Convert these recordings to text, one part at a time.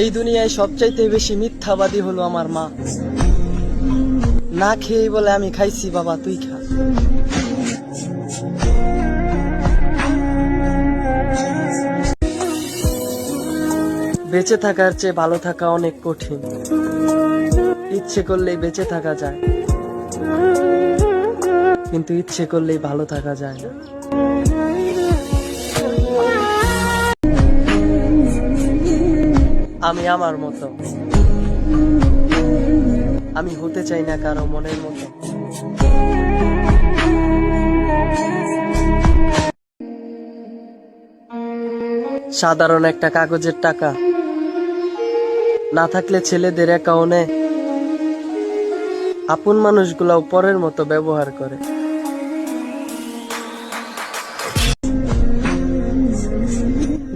এই দুনিয়ায় সবচাইতে বেশি মিথ্যাবাদী হলো আমার মা। না খেয়েই বলে আমি খাইছি, বাবা, তুই খা। বেঁচে থাকার চেয়ে ভালো থাকা অনেক কঠিন। ইচ্ছে করলেই বেঁচে থাকা যায়। কিন্তু ইচ্ছে করলেই ভালো থাকা যায় না। আমি আমার মতো। আমি হতে চাই না কারও মনের মতো। সাধারণ একটা কাগজের টাকা। না থাকলে ছেলেদের অ্যাকাউন্টে আপন মানুষগুলাও পরের মতো ব্যবহার করে।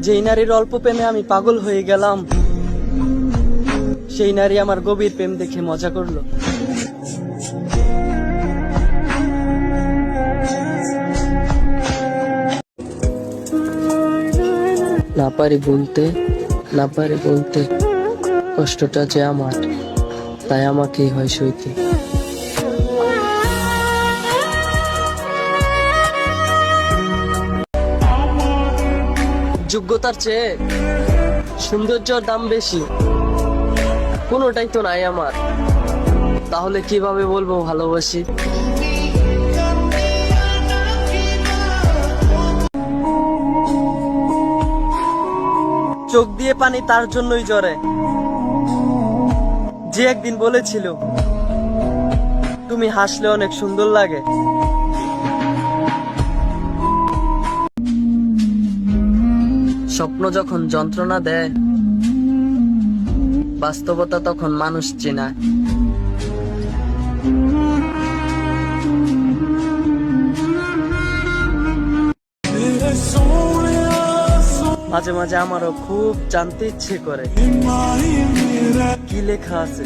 যেই নারীর অল্প প্রেমে আমি পাগল হয়ে গেলাম সেই নারী আমার গভীর প্রেম দেখে মজা করল। না পারি বলতে, না পারি বলতে, কষ্টটা যে আমার, তাই আমাকেই হয় সইতে। যোগ্যতার চেয়ে সৌন্দর্যর দাম বেশি। কোনোটাই তো নাই আমার। তাহলে কীভাবে বলব ভালোবাসি? চোখ দিয়ে পানি তার জন্যই জরে যে একদিন বলেছিল, তুমি হাসলে অনেক সুন্দর লাগে। স্বপ্ন যখন যন্ত্রণা দেয় বাস্তবতা তখন মানুষ চেনা মাঝে মাঝে আমারও খুব জানতে ইচ্ছে করে, কি লেখা আছে।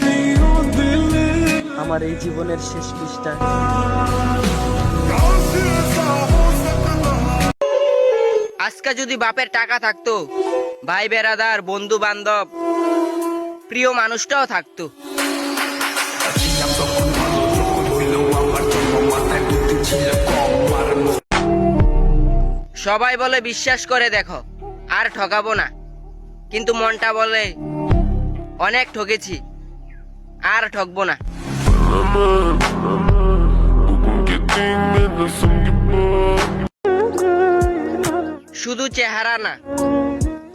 আমার এই জীবনের শেষ পৃষ্ঠা। আজকে যদি বাপের টাকা থাকতো, ভাই, বেড়াদার বন্ধু বান্ধব প্রিয় মানুষটাও থাকতো। সবাই বলে, বিশ্বাস করে দেখো, আর ঠকাবো না। কিন্তু মনটা বলে, অনেক ঠকেছি, আর ঠকবো না। শুধু চেহারা না,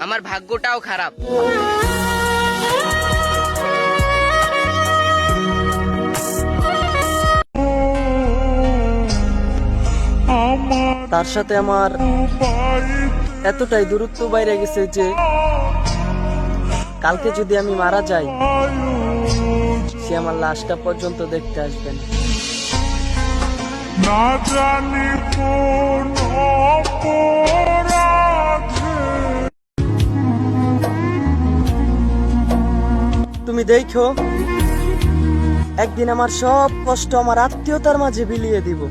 আমার ভাগ্যটাও খারাপ। তার সাথে আমার এতটাই দূরত্ব বাইরে গেছে যে কালকে যদি আমি মারা যাই সে আমার লাশটা পর্যন্ত দেখতে আসবেন না। জানি কোন তুমি দেখো একদিন আমার সব কষ্ট আমার আত্মীয়তার মাঝে বিলিয়ে দিব।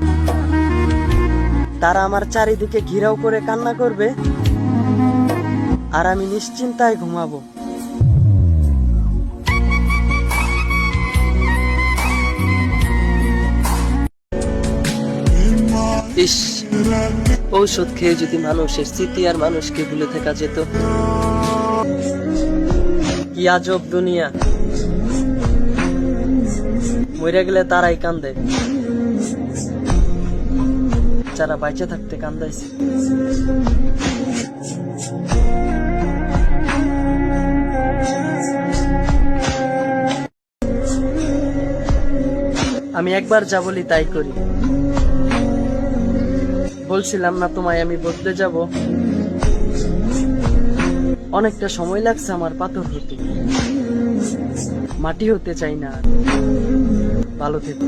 তারা আমার চারিদিকে ঘিরাও করে কান্না করবে আর আমি নিশ্চিন্তায় ঘুমাবো। ঔষধ খেয়ে যদি মানুষের স্মৃতি আর মানুষকে ভুলে থাকা যেত। কি আজব দুনিয়া। মরে গেলে তারাই কান্দে। যারা বাইচে থাকতে কান্দাইছে। আমি একবার যা বলি তাই করি। বলছিলাম না তোমায় আমি বদলে যাব। অনেকটা সময় লাগছে আমার পাথর হতে মাটি হতে চাই না। ভালো থেকো।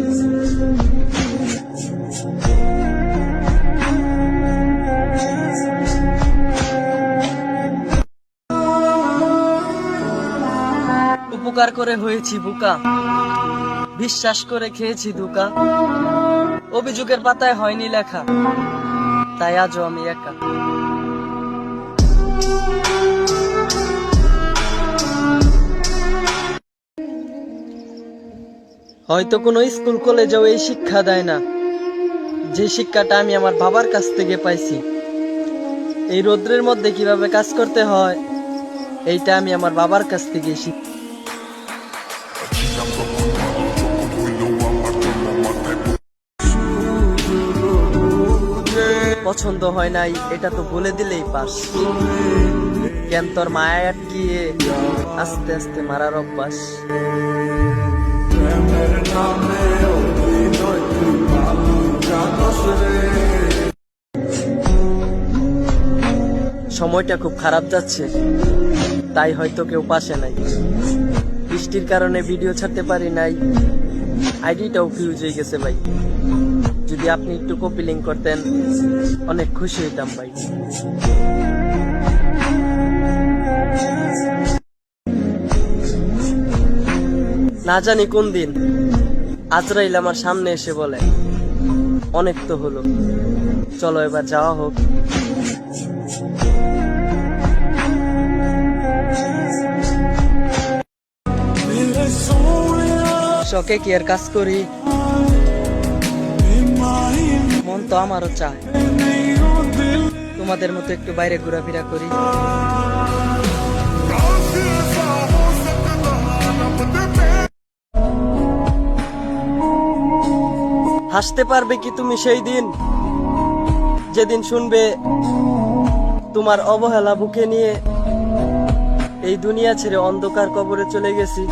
উপকার করে হয়েছি, বুকা। বিশ্বাস করে খেয়েছি দুকা অভিযোগের পাতায় হয়নি লেখা। তাই আজও আমি একা। হয়তো কোনো স্কুল, কলেজেও এই শিক্ষা দেয় না। যে শিক্ষাটা আমি আমার বাবার কাছ থেকে পাইছি। এই রৌদ্রের মধ্যে কীভাবে কাজ করতে হয়, এইটা আমি আমার বাবার কাছ থেকে শিখি পছন্দ হয় নাই, এটা তো বলে দিলেই পাস। কেন তোর মায়া আটকিয়ে আস্তে আস্তে মারার অভ্যাস? সময়টা খুব খারাপ যাচ্ছে, তাই হয়তো কেউ পাশে নাই। বৃষ্টির কারণে ভিডিও ছাড়তে পারি নাই। আইডিটাও ফিউজ হয়ে গেছে ভাই। যদি আপনি একটু কপি করতেন, অনেক খুশি হইতাম ভাই। না জানি কোন দিন, আজরাইল আমার সামনে এসে বলে, অনেক তো হলো। চলো এবার যাওয়া হোক। শখে কি আর কাজ করি? মন তো আমারও চায়। তোমাদের মতো একটু বাইরে ঘোরাফেরা করি। হাসতে পারবে কি তুমি সেই দিন? যেদিন শুনবে তোমার অবহেলা বুকে নিয়ে, এই দুনিয়া ছেড়ে অন্ধকার কবরে চলে গেছি।